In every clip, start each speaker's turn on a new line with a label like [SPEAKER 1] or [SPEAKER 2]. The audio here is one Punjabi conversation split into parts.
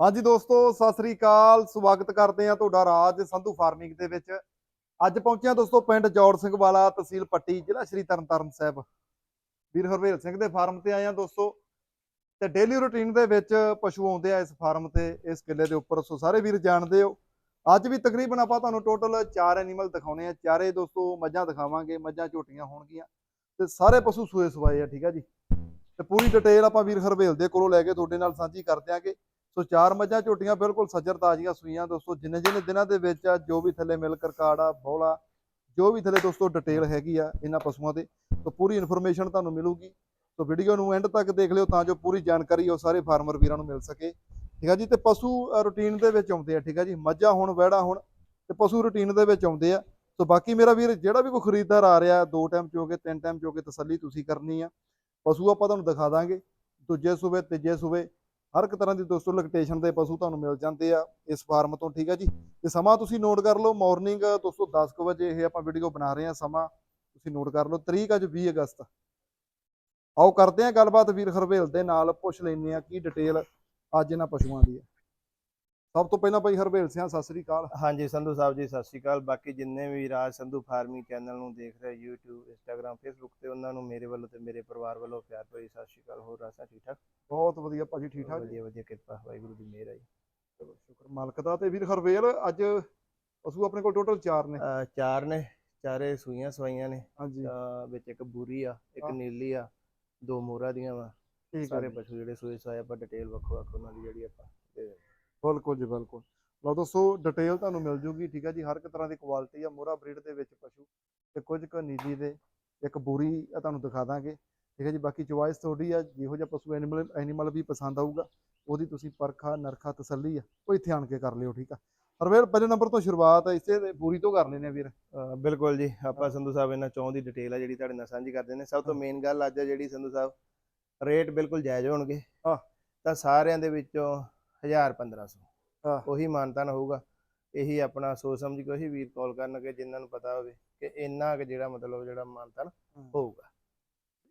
[SPEAKER 1] ਹਾਂਜੀ ਦੋਸਤੋ, ਸਤਿ ਸ੍ਰੀ ਅਕਾਲ। ਸਵਾਗਤ ਕਰਦੇ ਆ ਤੁਹਾਡਾ ਰਾਜ ਸੰਧੂ ਫਾਰਮਿੰਗ ਦੇ ਵਿੱਚ। ਅੱਜ ਪਹੁੰਚਿਆ ਦੋਸਤੋ ਪਿੰਡ ਜੌੜ ਸਿੰਘ ਵਾਲਾ, ਤਹਿਸੀਲ ਪੱਟੀ, ਜ਼ਿਲ੍ਹਾ ਸ਼੍ਰੀ ਤਰਨਤਾਰਨ ਸਾਹਿਬ। ਵੀਰ ਹਰਵੇਲ ਸਿੰਘ ਦੇ ਫਾਰਮ ਤੇ ਆਏ ਆ ਦੋਸਤੋ। ਤੇ ਡੇਲੀ ਰੁਟੀਨ ਦੇ ਵਿੱਚ ਪਸ਼ੂ ਆਉਂਦੇ ਆ ਇਸ ਫਾਰਮ ਤੇ, ਇਸ ਕਿੱਲੇ ਦੇ ਉੱਪਰ। ਸੋ ਸਾਰੇ ਵੀਰ ਜਾਣਦੇ ਹੋ। ਅੱਜ ਵੀ ਤਕਰੀਬਨ ਆਪਾਂ ਤੁਹਾਨੂੰ ਟੋਟਲ 4 ਐਨੀਮਲ ਦਿਖਾਉਣੇ ਆ। ਚਾਰੇ ਦੋਸਤੋ ਮੱਝਾਂ ਦਿਖਾਵਾਂਗੇ, ਮੱਝਾਂ ਝੋਟੀਆਂ ਹੋਣਗੀਆਂ। ਤੇ ਸਾਰੇ ਪਸ਼ੂ ਸੂਏ ਸਵਾਏ ਆ, ਠੀਕ ਆ ਜੀ। ਤੇ ਪੂਰੀ ਡਿਟੇਲ ਆਪਾਂ ਵੀਰ ਹਰਵੇਲ ਦੇ ਕੋਲੋਂ ਲੈ ਕੇ ਤੁਹਾਡੇ ਨਾਲ ਸਾਂਝੀ ਕਰ ਦਿਆਂਗੇ ਸੋ ਚਾਰ ਮੱਝਾਂ ਝੋਟੀਆਂ ਬਿਲਕੁਲ ਸੱਜਰ ਤਾਜ਼ੀਆਂ ਸੂਈਆਂ ਦੋਸਤੋ, ਜਿੰਨੇ ਜਿੰਨੇ ਦਿਨਾਂ ਦੇ ਵਿੱਚ ਆ, ਜੋ ਵੀ ਥੱਲੇ ਮਿਲ ਰਿਕਾਰਡ ਆ, ਬੋਲਾ ਜੋ ਵੀ ਥੱਲੇ ਦੋਸਤੋ ਡਿਟੇਲ ਹੈਗੀ ਆ ਇਹਨਾਂ ਪਸ਼ੂਆਂ ਦੇ ਤਾਂ ਪੂਰੀ ਇਨਫੋਰਮੇਸ਼ਨ ਤੁਹਾਨੂੰ ਮਿਲੂਗੀ। ਸੋ ਵੀਡੀਓ ਨੂੰ ਐਂਡ ਤੱਕ ਦੇਖ ਲਿਓ ਤਾਂ ਜੋ ਪੂਰੀ ਜਾਣਕਾਰੀ ਉਹ ਸਾਰੇ ਫਾਰਮਰ ਵੀਰਾਂ ਨੂੰ ਮਿਲ ਸਕੇ। ਠੀਕ ਆ ਜੀ? ਤੇ ਪਸ਼ੂ ਰੂਟੀਨ ਦੇ ਵਿੱਚ ਆਉਂਦੇ ਆ, ਠੀਕ ਆ ਜੀ? ਮੱਝਾਂ ਹੁਣ, ਵਹਿੜਾ ਹੁਣ, ਤੇ ਪਸ਼ੂ ਰੂਟੀਨ ਦੇ ਵਿੱਚ ਆਉਂਦੇ ਆ। ਸੋ ਬਾਕੀ ਮੇਰਾ ਵੀਰ, ਜਿਹੜਾ ਵੀ ਕੋਈ ਖਰੀਦਦਾਰ ਆ ਰਿਹਾ, ਦੋ ਟਾਈਮ ਚੋਗੇ ਤਿੰਨ ਟਾਈਮ ਚੋਗੇ ਤਸੱਲੀ ਤੁਸੀਂ ਕਰਨੀ ਆ। ਪਸ਼ੂ ਆਪਾਂ ਤੁਹਾਨੂੰ ਦਿਖਾ ਦਾਂਗੇ, ਦੂਜੇ ਸੂਬੇ, ਤੀਜੇ ਸੂਬੇ ਹਰ ਇੱਕ ਤਰ੍ਹਾਂ ਦੀ ਦੋਸਤੋ ਲੋਕੇਸ਼ਨ ਦੇ ਪਸ਼ੂ ਤੁਹਾਨੂੰ ਮਿਲ ਜਾਂਦੇ ਆ, ਇਸ ਫਾਰਮ ਤੋਂ, ਠੀਕ ਆ ਜੀ? ਤੇ ਸਮਾਂ ਤੁਸੀਂ ਨੋਟ ਕਰ ਲਓ ਮਾਰਨਿੰਗ ਦੋਸਤੋ 10 ਕੁ ਵਜੇ ਇਹ ਆਪਾਂ ਵੀਡੀਓ ਬਣਾ ਰਹੇ ਆ ਸਮਾਂ, ਤੁਸੀਂ ਨੋਟ ਕਰ ਲਓ, ਤਰੀਕ ਅੱਜ 20 ਅਗਸਤ। ਆਓ ਕਰਦੇ ਆ ਗੱਲਬਾਤ, ਵੀਰ ਹਰਵੇਲ ਦੇ ਨਾਲ ਪੁੱਛ ਲੈਂਦੇ ਆ ਕੀ ਡਿਟੇਲ ਅੱਜ ਇਹਨਾਂ ਪਸ਼ੂਆਂ ਦੀ ਹੈ ਸਭ ਤੋਂ ਪਹਿਲਾਂ ਭਾਈ ਹਰਵੇਲ ਸਿੰਘ ਸਤਿ ਸ੍ਰੀ ਅਕਾਲ।
[SPEAKER 2] ਹਾਂਜੀ ਸੰਧੂ ਸਾਹਿਬ ਜੀ ਸਤਿ ਸ਼੍ਰੀ ਅਕਾਲ। ਬਾਕੀ ਜਿੰਨੇ ਵੀ ਰਾਜ ਸੰਧੂ ਫਾਰਮਿੰਗ ਚੈਨਲ ਨੂੰ ਦੇਖ ਰਹੇ YouTube Instagram Facebook ਤੇ ਉਹਨਾਂ ਨੂੰ ਮੇਰੇ ਵੱਲੋਂ ਤੇ ਮੇਰੇ ਪਰਿਵਾਰ ਵੱਲੋਂ ਪਿਆਰ ਭਰੀ ਸਤਿ ਸ਼੍ਰੀ ਅਕਾਲ। ਹੋਰ ਰਾਸਾ ਠੀਕ ਠਾਕ?
[SPEAKER 1] ਬਹੁਤ ਵਧੀਆ ਭਾਜੀ ਠੀਕ ਠਾਕ
[SPEAKER 2] ਵਧੀਆ ਵਧੀਆ ਕਿਰਪਾ। ਵਾਹਿਗੁਰੂ ਦੀ ਮਿਹਰ ਹੈ ਜੀ।
[SPEAKER 1] ਚਲੋ ਸ਼ੁਕਰ। ਮਾਲਕ ਦਾ ਤੇ ਵੀਰ ਹਰਵੇਲ ਅੱਜ ਪਸ਼ੂ ਆਪਣੇ ਕੋਲ ਟੋਟਲ 4 ਨੇ।
[SPEAKER 2] ਅਹ ਚਾਰ ਨੇ। ਚਾਰੇ ਸੂਈਆਂ ਸਵਾਈਆਂ ਨੇ।
[SPEAKER 1] ਹਾਂਜੀ।
[SPEAKER 2] ਵਿੱਚ ਇੱਕ ਬੂਰੀ ਆ ਇੱਕ। ਨੀਲੀ ਆ ਦੋ ਮੋਰਾ ਦੀਆਂ ਵਾ। ਸਾਰੇ। ਪਸ਼ੂ ਜਿਹੜੇ ਸੂਏ ਸਵਾਏ ਆਪਾਂ ਡਿਟੇਲ ਵੱਖੋ ਵੱਖ ਉਹਨਾਂ ਦੀ ਜਿਹੜੀ ਆਪਾਂ।
[SPEAKER 1] ਬਿਲਕੁਲ ਜੀ ਬਿਲਕੁਲ। ਲਓ ਦੋਸਤੋ ਡਿਟੇਲ ਤੁਹਾਨੂੰ ਮਿਲ ਜੂਗੀ ਠੀਕ ਹੈ ਜੀ? ਹਰ ਇੱਕ ਤਰ੍ਹਾਂ ਦੀ ਕੁਆਲਿਟੀ ਆ ਮੋਹਰਾ ਬਰੀਡ ਦੇ ਵਿੱਚ ਪਸ਼ੂ ਤੇ ਕੁਝ ਕੁ ਨੀਲੀ ਦੇ ਇੱਕ ਬੂਰੀ ਆ ਤੁਹਾਨੂੰ ਦਿਖਾ ਦਾਂਗੇ। ਠੀਕ ਹੈ ਜੀ? ਬਾਕੀ ਚੁਆਇਸ ਤੁਹਾਡੀ ਆ ਜਿਹੋ ਜਿਹਾ ਪਸ਼ੂ ਐਨੀਮਲ ਐਨੀਮਲ ਵੀ ਪਸੰਦ ਆਊਗਾ ਉਹਦੀ ਤੁਸੀਂ ਪਰਖਾ ਨਰਖਾ ਤਸੱਲੀ ਆ ਉਹ ਇੱਥੇ ਆਣ ਕੇ ਕਰ ਲਿਓ ਠੀਕ ਆ? ਹਰਵੇਲ ਪਹਿਲੇ ਨੰਬਰ ਤੋਂ ਸ਼ੁਰੂਆਤ ਇਸੇ ਦੇ ਬੂਰੀ ਤੋਂ ਕਰ ਲੈਨੇ ਆ ਵੀਰ
[SPEAKER 2] ਬਿਲਕੁਲ ਜੀ। ਆਪਾਂ ਸੰਧੂ ਸਾਹਿਬ ਇਹਨਾਂ ਚੌਂ ਦੀ ਡਿਟੇਲ ਆ ਜਿਹੜੀ ਤੁਹਾਡੇ ਨਾਲ ਸਾਂਝੀ ਕਰਦੇ ਨੇ। ਸਭ ਤੋਂ ਮੇਨ ਗੱਲ ਅੱਜ ਆ ਜਿਹੜੀ ਸੰਧੂ ਸਾਹਿਬ ਰੇਟ ਬਿਲਕੁਲ ਜਾਇਜ਼ ਹੋਣਗੇ।
[SPEAKER 1] ਹਾਂ।
[SPEAKER 2] ਤਾਂ ਸਾਰਿਆਂ ਦੇ ਵਿੱਚੋਂ 1000 1500
[SPEAKER 1] ਹਾਂ।
[SPEAKER 2] ਉਹੀ ਮਾਨਤਾਨ ਹੋਊਗਾ। ਇਹੀ ਆਪਣਾ ਸੋਚ ਸਮਝ ਕੇ ਉਹੀ ਵੀਰ ਕਾਲ ਕਰਨਗੇ ਜਿਨ੍ਹਾਂ ਨੂੰ ਪਤਾ ਹੋਵੇ ਕਿ ਇੰਨਾ ਕੁ ਜਿਹੜਾ ਮਤਲਬ ਜਿਹੜਾ ਮਾਨਤਾਨ ਹੋਊਗਾ।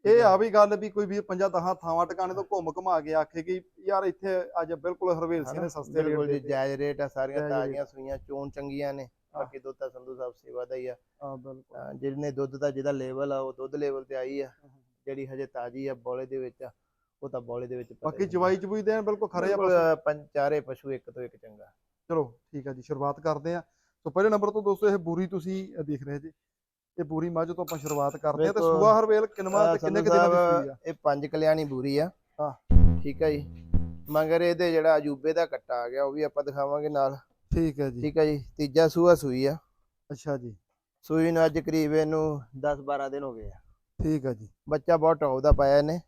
[SPEAKER 1] ਇਹ ਆ ਵੀ ਗੱਲ ਵੀ ਕੋਈ ਵੀ 50 ਦਹਾਂ ਥਾਵਾਂ ਟਿਕਾਣੇ ਤੋਂ ਘੁੰਮ ਘੁਮਾ ਕੇ ਆਖੇ ਕਿ ਯਾਰ ਇੱਥੇ ਅੱਜ ਬਿਲਕੁਲ ਹਰਵੇਲ ਸਿੰਘ ਨੇ ਸਸਤੇ ਰੇਟ
[SPEAKER 2] ਬਿਲਕੁਲ ਜੀ ਜਾਇਜ਼ ਰੇਟ ਆ ਸਾਰੀਆਂ। ਤਾਜ਼ੀਆਂ ਸੂਈਆਂ ਚੋਣ ਚੰਗੀਆਂ ਨੇ ਬਾਕੀ ਦੁੱਧ ਤਾਂ ਸੰਧੂ ਸਾਹਿਬ ਸੇਵਾ ਦਾ ਹੀ ਆ।
[SPEAKER 1] ਹਾਂ ਬਿਲਕੁਲ।
[SPEAKER 2] ਜਿਹਨੇ ਦੁੱਧ ਦਾ ਜਿਹਦਾ ਲੈਵਲ ਆ ਉਹ ਦੁੱਧ ਲੈਵਲ ਤੇ ਆਈ ਆ। ਜਿਹੜੀ ਹਜੇ ਤਾਜ਼ੀ ਆ ਬੋਲੇ ਦੇ ਵਿੱਚ ਆ। ਉਹ ਤਾਂ ਬੋਲੇ ਦੇ ਵਿੱਚ ਪਤਾ
[SPEAKER 1] ਬਾਕੀ
[SPEAKER 2] ਹੀ
[SPEAKER 1] ਚਵਾਈ ਚਬੂਈ ਦੇ ਬਿਲਕੁਲ ਖਰੇ ਆ
[SPEAKER 2] ਬਿਲਕੁਲ,
[SPEAKER 1] ਪਸ਼ੂ।
[SPEAKER 2] ਪੰਜ ਚਾਰੇ ਪਸ਼ੂ ਇੱਕ ਤੋਂ ਇੱਕ ਚੰਗਾ।
[SPEAKER 1] ਚਲੋ ਠੀਕ ਹੈ ਜੀ ਸ਼ੁਰੂਆਤ ਕਰਦੇ ਆ। ਸੋ ਪਹਿਲੇ ਨੰਬਰ ਤੋਂ ਦੋਸਤੋ ਇਹ ਬੂਰੀ ਤੁਸੀਂ ਅ, ਦੇਖ ਰਹੇ ਜੀ। ਇਹ ਬੂਰੀ ਮੱਝ ਤੋਂ ਆਪਾਂ ਸ਼ੁਰੂਆਤ ਕਰਦੇ ਆ ਤੇ
[SPEAKER 2] ਬਿਲਕੁਲ।
[SPEAKER 1] ਸੂਆ ਹਰਵੇਲ ਕਿੰਨਵਾ ਤੇ ਕਿੰਨੇ ਕਿ ਦਿਨਾਂ ਦੀ ਸੂਈ ਆ?
[SPEAKER 2] ਇਹ ਪੰਜ ਕਲਿਆਣੀ ਬੂਰੀ ਆ।
[SPEAKER 1] ਹਾਂ।
[SPEAKER 2] ਠੀਕ ਆ ਜੀ। ਮਗਰ ਇਹਦੇ ਜਿਹੜਾ ਅਜੂਬੇ ਦਾ ਕੱਟਾ ਆ ਗਿਆ ਉਹ ਵੀ ਆਪਾਂ ਦਿਖਾਵਾਂਗੇ ਨਾਲ।
[SPEAKER 1] ਠੀਕ ਹੈ ਜੀ।
[SPEAKER 2] ਠੀਕ ਆ ਜੀ ਤੀਜਾ ਸੂਆ ਸੂਈ ਆ।
[SPEAKER 1] ਅੱਛਾ ਜੀ।
[SPEAKER 2] ਸੂਈ ਨੂੰ ਅੱਜ ਕਰੀਬ ਇਹਨੂੰ 10 12 ਦਿਨ ਹੋ ਗਏ ਆ।
[SPEAKER 1] ਠੀਕ ਹੈ ਜੀ।
[SPEAKER 2] ਬੱਚਾ ਬਹੁਤ ਟੌਪ ਦਾ ਪਾਇਆ ਇਹਨੇ।